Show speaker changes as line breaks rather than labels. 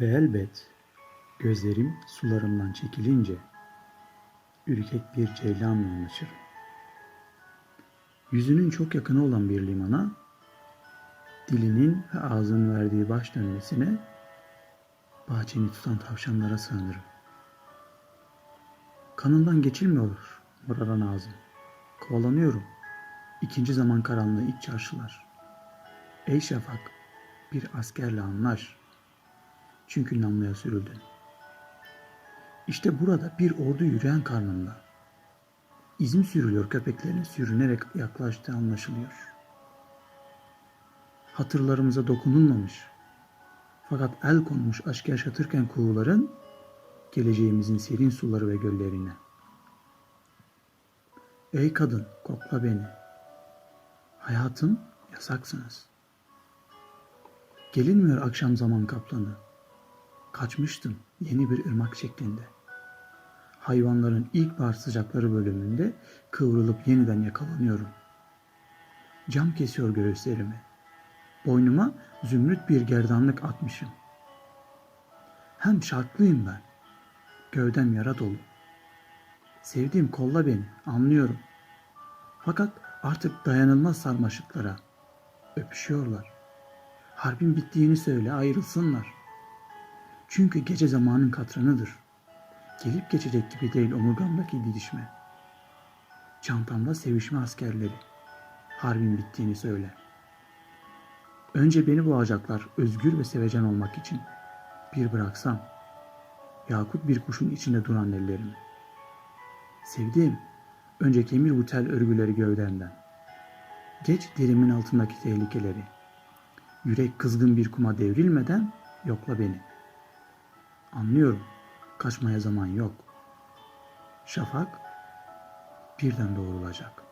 Ve elbet gözlerim sularımdan çekilince ürkek bir ceylanla anlaşırım. Yüzünün çok yakını olan bir limana, dilinin ve ağzının verdiği baş dönmesine bahçeni tutan tavşanlara sığınırım. Kanından geçilmiyor mıraran ağzım. Kovalanıyorum. İkinci zaman karanlığı iç çarşılar. Ey şafak, bir askerle anlaş. Çünkü namluya sürüldün. İşte burada bir ordu yürüyen karnında. İzim sürülüyor köpeklerin sürünerek yaklaştığı anlaşılıyor. Hatırlarımıza dokunulmamış. Fakat el konmuş aşk yaşatırken kuğuların geleceğimizin serin suları ve göllerine. Ey kadın kokla beni. Hayatım yasaksınız. Gelinmiyor akşam zaman kaplanı. Kaçmıştım yeni bir ırmak şeklinde. Hayvanların ilkbahar sıcakları bölümünde kıvrılıp yeniden yakalanıyorum. Cam kesiyor göğüslerimi. Boynuma zümrüt bir gerdanlık atmışım. Hem şartlıyım ben. Gövdem yara dolu. Sevdiğim kolla beni, anlıyorum. Fakat artık dayanılmaz sarmaşıklara. Öpüşüyorlar. Harbin bittiğini söyle, ayrılsınlar. Çünkü gece zamanın katranıdır. Gelip geçecek gibi değil omurgamdaki didişme. Çantamda sevişme askerleri. Harbin bittiğini söyle. Önce beni boğacaklar özgür ve sevecen olmak için. Bir bıraksam. Yakut bir kuşun içinde duran ellerimi. Sevdiğim, önce kemir bu tel örgüleri gövdemden. Geç derimin altındaki tehlikeleri. Yürek kızgın bir kuma devrilmeden yokla beni. Anlıyorum, kaçmaya zaman yok. Şafak birden doğrulacak.''